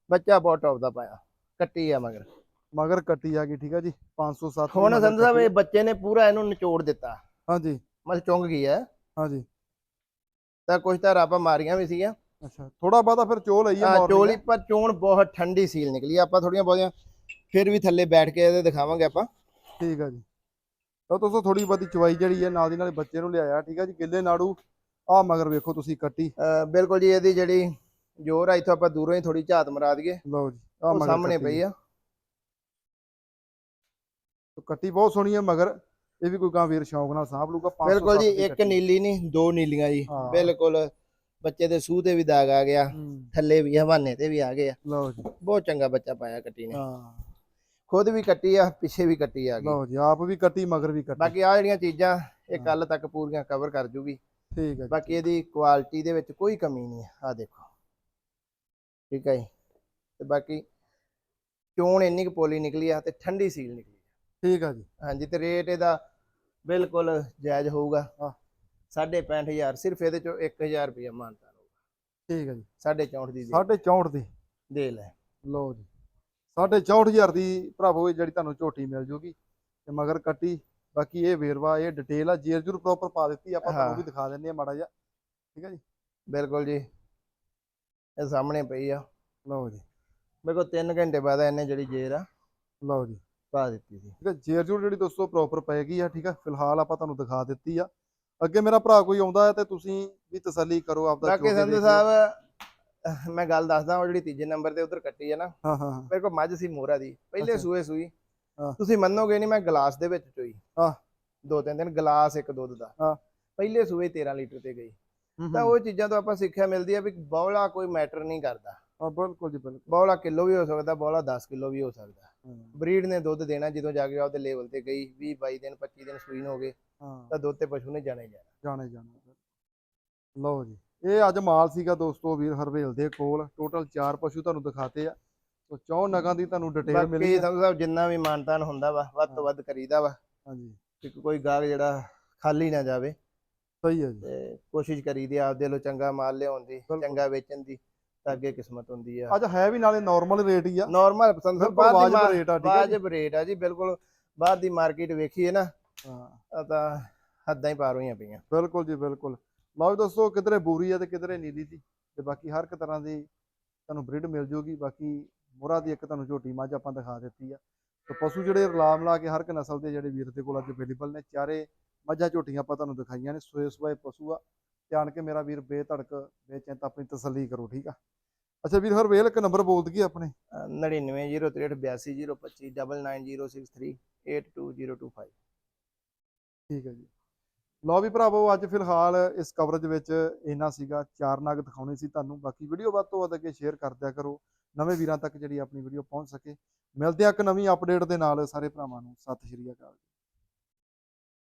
[SPEAKER 2] ਬੱਚਾ ਬਹੁਤ ਟੌਪ ਦਾ ਪਾਇਆ। ਕੱਟੀ ਆ ਮਗਰ।
[SPEAKER 1] ਮਗਰ ਕੱਟੀ ਆ ਗਈ ਠੀਕ ਹੈ ਜੀ। 507 ਦੀ
[SPEAKER 2] ਹੁਣ ਸੰਧੂ ਸਾਹਿਬ ਇਹ ਬੱਚੇ ਨੇ ਪੂਰਾ ਇਹਨੂੰ ਨਿਚੋੜ ਦਿੱਤਾ।
[SPEAKER 1] ਹਾਂਜੀ।
[SPEAKER 2] ਮਤਲਬ ਚੁੰਗ ਗਈ ਹੈ
[SPEAKER 1] ਹਾਂਜੀ।
[SPEAKER 2] ਤਾਂ ਕੁਝ ਤਾਂ ਰਾਪਾ ਮਾਰੀਆਂ ਵੀ ਸੀਗੀਆਂ।
[SPEAKER 1] ਅੱਛਾ ਥੋੜਾ ਬਾਤਾ ਫਿਰ ਚੋ ਲਈ ਆ
[SPEAKER 2] ਹਾਂ। ਚੋਲੀ ਪਰ ਚੋਣ ਬਹੁਤ ਠੰਡੀ ਸੀਲ ਨਿਕਲੀ ਆਪਾਂ ਥੋੜੀਆਂ ਬਹੁਤੀਆਂ ਫਿਰ ਵੀ ਥੱਲੇ ਬੈਠ ਕੇ ਇਹਦੇ ਦਿਖਾਵਾਂਗੇ ਆਪਾਂ।
[SPEAKER 1] ਠੀਕ ਆ ਜੀ। ਤਾਂ ਦੋਸਤੋ ਥੋੜੀ ਬਹੁਤੀ ਚਵਾਈ ਜਿਹੜੀ ਹੈ ਨਾਲ ਦੀ ਨਾਲ ਬੱਚੇ ਨੂੰ ਲਿਆਇਆ ਠੀਕ ਆ ਜੀ। ਗਿੱਲੇ ਨਾੜੂ ਆ ਮਗਰ ਵੇਖੋ ਤੁਸੀਂ ਕੱਟੀ।
[SPEAKER 2] ਬਿਲਕੁਲ ਜੀ ਇਹਦੀ ਜਿਹੜੀ ਜੋਰ ਆ ਇੱਥੋਂ ਆਪਾਂ ਦੂਰੋਂ ਹੀ ਥੋੜੀ ਝਾਤ ਮਰਾ ਦਈਏ।
[SPEAKER 1] ਲਓ ਜੀ ਆ ਮਗਰ
[SPEAKER 2] ਸਾਹਮਣੇ ਪਈ ਆ।
[SPEAKER 1] ਤੇ ਕੱਟੀ ਬਹੁਤ ਸੋਹਣੀ ਹੈ ਮਗਰ ਇਹ ਵੀ ਕੋਈ ਗਾਂ ਵੀਰ ਸ਼ੌਂਕ ਨਾਲ ਸਾਂਭ ਲੂਗਾ 507
[SPEAKER 2] ਬਿਲਕੁਲ ਜੀ ਇੱਕ। ਨੀਲੀ ਨਹੀਂ ਦੋ ਨੀਲੀਆਂ ਜੀ। ਬਿਲਕੁਲ ਬੱਚੇ ਦੇ ਸੂਹ ਤੇ ਵੀ ਦਾਗ ਆ ਗਿਆ। ਥੱਲੇ ਵੀ ਹਵਾਨੇ ਤੇ ਵੀ ਆ ਗਏ ਆ।
[SPEAKER 1] ਲਓ ਜੀ।
[SPEAKER 2] ਬਹੁਤ ਚੰਗਾ ਬੱਚਾ ਪਾਇਆ ਕੱਟੀ ਨੇ।
[SPEAKER 1] ਹਾਂ।
[SPEAKER 2] ਖੁਦ ਵੀ ਕੱਟੀ ਆ ਪਿੱਛੇ ਵੀ ਕੱਟੀ ਆ ਗਈ।
[SPEAKER 1] ਲਓ ਜੀ ਆਪ ਵੀ ਕੱਟੀ ਮਗਰ ਵੀ ਕੱਟੀ।
[SPEAKER 2] ਬਾਕੀ ਆ ਜਿਹੜੀਆਂ ਚੀਜ਼ਾਂ ਇਹ। ਕੱਲ ਤੱਕ ਪੂਰੀਆਂ ਕਵਰ ਕਰ ਜੂਗੀ।
[SPEAKER 1] ਠੀਕ ਹੈ
[SPEAKER 2] ਬਾਕੀ ਇਹਦੀ ਕੁਆਲਿਟੀ ਦੇ ਵਿੱਚ ਕੋਈ ਕਮੀ ਨਹੀਂ ਹੈ ਆ ਦੇਖੋ। ਠੀਕ ਹੈ ਜੀ। ਤੇ ਬਾਕੀ ਚੋਣ ਇੰਨੀ ਕੁ ਪੋਲੀ ਨਿਕਲੀ ਆ ਤੇ ਠੰਡੀ ਸੀਲ ਨਿਕਲੀ
[SPEAKER 1] ਠੀਕ ਆ ਜੀ।
[SPEAKER 2] ਹਾਂਜੀ ਤੇ ਰੇਟ ਇਹਦਾ ਬਿਲਕੁਲ ਜਾਇਜ਼ ਹੋਊਗਾ।
[SPEAKER 1] ਹਾਂ।
[SPEAKER 2] 65000 ਸਿਰਫ ਇਹਦੇ ਚੋਂ 1000 ਰੁਪਇਆ ਮਾਨਤਾ ਹੋਊਗਾ
[SPEAKER 1] ਠੀਕ ਹੈ ਜੀ।
[SPEAKER 2] 64 ਦੀ ਦੇ-
[SPEAKER 1] 64 ਦੀ?
[SPEAKER 2] ਦੇ ਲੈ।
[SPEAKER 1] ਲਓ ਜੀ। 64000 ਦੀ ਭਰਾਵੋ ਜਿਹੜੀ ਤੁਹਾਨੂੰ ਝੋਟੀ ਮਿਲ ਜੂਗੀ। ਤੇ ਮਗਰ ਕੱਟੀ ਬਾਕੀ ਇਹ ਵੇਰਵਾ ਇਹ ਡਿਟੇਲ ਆ ਜੇਰ ਜੂਰ ਪ੍ਰੋਪਰ ਪਾ ਦਿੱਤੀ ਆਪਾਂ ਤੁਹਾਨੂੰ। ਵੀ ਦਿਖਾ ਦਿੰਦੇ ਆ ਮਾੜਾ ਜਿਹਾ। ਠੀਕ ਹੈ ਜੀ?
[SPEAKER 2] ਬਿਲਕੁਲ ਜੀ। ਇਹ ਸਾਹਮਣੇ ਪਈ ਆ।
[SPEAKER 1] ਲਓ ਜੀ।
[SPEAKER 2] ਮੇਰੇ ਕੋਲ 3 ਘੰਟੇ ਬਾਅਦ ਇਹਨੇ ਜਿਹੜੀ ਜੇਰ ਆ।
[SPEAKER 1] ਲਓ ਜੀ।
[SPEAKER 2] ਪਾ ਦਿੱਤੀ ਸੀ।
[SPEAKER 1] ਠੀਕ ਹੈ ਜੇਰ ਜੂਰ ਜਿਹੜੀ ਦੋਸਤੋ ਪ੍ਰੋਪਰ ਪਏਗੀ ਆ ਠੀਕ ਆ? ਫਿਲਹਾਲ ਆਪਾਂ ਤੁਹਾਨੂੰ ਦਿਖਾ ਦਿੱਤੀ ਆ। ਅੱਗੇ ਮੇਰਾ ਭਰਾ ਕੋਈ ਆਉਂਦਾ ਹੈ ਤੇ ਤੁਸੀਂ ਵੀ ਤਸੱਲੀ ਕਰੋ ਆਪਦਾ
[SPEAKER 2] ਬਾਕੀ ਸੰਧੂ। ਸਾਹਿਬ ਮੈਂ ਗੱਲ ਦੱਸਦਾ ਉਹ ਜਿਹੜੀ ਤੀਜੇ ਨੰਬਰ ਤੇ ਉਧਰ ਕੱਟੀ ਹੈ ਨਾ।
[SPEAKER 1] ਹਾਂ ਹਾਂ
[SPEAKER 2] ਮੇਰੇ ਕੋਲ ਮੱਝ ਸੀ ਮੋਰਾ ਦੀ। ਪਹਿਲੇ। ਸੂਏ ਸੂਈ। ਤੁਸੀਂ ਮੰਨੋਗੇ ਨਹੀਂ ਮੈਂ ਗਲਾਸ ਦੇ ਵਿੱਚ ਚੋਈ।
[SPEAKER 1] ਹਾਂ।
[SPEAKER 2] ਦੋ ਤਿੰਨ ਦਿਨ ਗਲਾਸ ਇੱਕ ਦੁੱਧ ਦਾ।
[SPEAKER 1] ਹਾਂ।
[SPEAKER 2] ਪਹਿਲੇ ਸੂਏ 13 ਲੀਟਰ ਤੇ ਗਈ।
[SPEAKER 1] ਹੂੰ,
[SPEAKER 2] ਤਾਂ
[SPEAKER 1] ਹੂੰ।
[SPEAKER 2] ਉਹ ਚੀਜ਼ਾਂ ਤੋਂ ਆਪਾਂ ਸਿੱਖਿਆ ਮਿਲਦੀ ਆ ਵੀ ਬੌਲਾ ਕੋਈ ਮੈਟਰ ਨਹੀਂ ਕਰਦਾ।
[SPEAKER 1] ਹਾਂ ਬਿਲਕੁਲ ਜੀ ਬਿਲਕੁਲ।
[SPEAKER 2] ਬੌਲਾ ਕਿਲੋ ਵੀ ਹੋ ਸਕਦਾ ਬੌਲਾ 10 ਕਿਲੋ ਵੀ ਹੋ ਸਕਦਾ।
[SPEAKER 1] ਹਾਂ,
[SPEAKER 2] ਬਰੀਡ ਨੇ ਦੁੱਧ ਦੇਣਾ ਜਦੋਂ ਜਾ ਕੇ ਉਹਦੇ ਲੈਵਲ ਤੇ ਗਈ 20 22 ਦਿਨ 25 ਦਿਨ ਸੂਈ ਹੋ ਗਏ
[SPEAKER 1] ਹਾਂ।
[SPEAKER 2] ਤਾਂ ਦੁੱਧ ਤੇ ਪਸ਼ੂ ਨੇ ਜਾਣਾ ਹੀ ਜਾਣਾ।
[SPEAKER 1] ਜਾਣੇ ਜਾਣੇ ਲਓ ਜੀ ਇਹ ਅੱਜ ਮਾਲ ਸੀਗਾ ਦੋਸਤੋ ਵੀਰ ਹਰਵੇਲ ਦੇ ਕੋਲ। ਟੋਟਲ 4 ਪਸ਼ੂ ਤੁਹਾਨੂੰ ਦਿਖਾਤੇ ਆ। ਸੋ ਚੌਂ ਨਗਾਂ ਦੀ ਤੁਹਾਨੂੰ ਡਿਟੇਲ ਮਿਲੀ
[SPEAKER 2] ਬਾਕੀ ਸੰਧੂ ਸਾਹਿਬ ਜਿੰਨਾ ਵੀ ਮਾਨਤਾਨ ਹੁੰਦਾ ਵਾ ਵੱਧ ਤੋਂ ਵੱਧ ਕਰੀਦਾ ਵਾ।
[SPEAKER 1] ਹਾਂਜੀ।
[SPEAKER 2] ਕਿ ਕੋਈ ਗਾਹਕ ਜਿਹੜਾ ਖਾਲੀ ਨਾ ਜਾਵੇ।
[SPEAKER 1] ਸਹੀ ਹੈ ਜੀ।
[SPEAKER 2] ਤੇ ਕੋਸ਼ਿਸ਼ ਕਰੀਦੀ ਆ ਆਪਦੇ ਲੋ ਚੰਗਾ ਮਾਲ ਲਿਆਉਣ ਦੀ
[SPEAKER 1] ਬਿਲਕੁਲ।
[SPEAKER 2] ਚੰਗਾ ਵੇਚਣ ਦੀ ਤਾਂ ਅੱਗੇ ਕਿਸਮਤ ਹੁੰਦੀ ਆ।
[SPEAKER 1] ਅੱਜ ਹੈ ਵੀ ਨਾਲੇ ਨਾਰਮਲ ਰੇਟ ਹੀ ਆ।
[SPEAKER 2] ਨਾਰਮਲ ਪਸੰਦ
[SPEAKER 1] ਬਿਲਕੁਲ
[SPEAKER 2] ਬਾਹਰ ਦੀ
[SPEAKER 1] ਵਾਜਬ ਰੇਟ ਆ ਠੀਕ ਹੈ ਜੀ।
[SPEAKER 2] ਵਾਜਬ ਰੇਟ ਆ ਜੀ ਬਿਲਕੁਲ। ਬਾਹਰ ਦੀ ਮਾਰਕੀਟ ਵੇਖੀਏ ਨਾ
[SPEAKER 1] ਹਾਂ।
[SPEAKER 2] ਤਾਂ ਤਾਂ ਹੱਦਾਂ ਹੀ ਪਾਰ ਹੋਈਆਂ ਪਈਆਂ।
[SPEAKER 1] ਬਿਲਕੁਲ ਜੀ ਬਿਲਕੁਲ। ਲਓ ਜੀ ਦੋਸਤੋ ਕਿਧਰੇ ਬੂਰੀ ਆ ਤੇ ਕਿਧਰੇ ਨੀਲੀ ਦੀ ਤੇ ਬਾਕੀ ਹਰ ਇੱਕ ਤਰ੍ਹਾਂ ਦੀ ਤੁਹਾਨੂੰ ਬਰੀਡ ਮਿਲ ਜੂਗੀ। ਬਾਕੀ ਮੁਰਾ ਦੀ ਇੱਕ ਤੁਹਾਨੂੰ ਝੋਟੀ ਮੱਝ ਆਪਾਂ ਦਿਖਾ ਦਿੱਤੀ ਆ। ਤੇ ਪਸ਼ੂ ਜਿਹੜੇ ਰਲਾ ਮਿਲਾ ਕੇ ਹਰ ਇੱਕ ਨਸਲ ਦੇ ਜਿਹੜੇ ਵੀਰ ਦੇ ਕੋਲ ਅੱਜ ਅਵੇਲੇਬਲ ਨੇ ਚਾਰੇ ਮੱਝਾਂ ਝੋਟੀਆਂ ਆਪਾਂ ਤੁਹਾਨੂੰ ਦਿਖਾਈਆਂ ਨੇ ਸੋਏ ਸੋਏ ਪਸ਼ੂ ਆ। ਜਾਣ ਕੇ ਮੇਰਾ ਵੀਰ ਬੇਧੜਕ ਬੇਚਿੰਤ ਆਪਣੀ ਤਸੱਲੀ ਕਰੋ ਠੀਕ ਆ। ਅੱਛਾ ਵੀਰ ਹਰਵੇਲ ਇੱਕ ਨੰਬਰ ਬੋਲ ਦਈਏ ਆਪਣੇ।
[SPEAKER 2] 9903829063820025
[SPEAKER 1] ਠੀਕ ਹੈ ਜੀ। ਲਓ ਵੀ ਭਰਾਵੋ ਅੱਜ ਫਿਲਹਾਲ ਇਸ ਕਵਰੇਜ ਵਿੱਚ ਇੰਨਾ ਸੀਗਾ ਚਾਰ ਨਗ ਦਿਖਾਉਣੇ ਸੀ ਤੁਹਾਨੂੰ। ਬਾਕੀ ਵੀਡੀਓ ਵੱਧ ਤੋਂ ਵੱਧ ਅੱਗੇ ਸ਼ੇਅਰ ਕਰ ਦਿਆ ਕਰੋ। ਨਵੇਂ ਵੀਰਾਂ ਤੱਕ ਜਿਹੜੀ ਆਪਣੀ ਵੀਡੀਓ ਪਹੁੰਚ ਸਕੇ। ਮਿਲਦੇ ਆ ਇੱਕ ਨਵੀਂ ਅਪਡੇਟ ਦੇ ਨਾਲ। ਸਾਰੇ ਭਰਾਵਾਂ ਨੂੰ ਸਤਿ ਸ਼੍ਰੀ ਅਕਾਲ।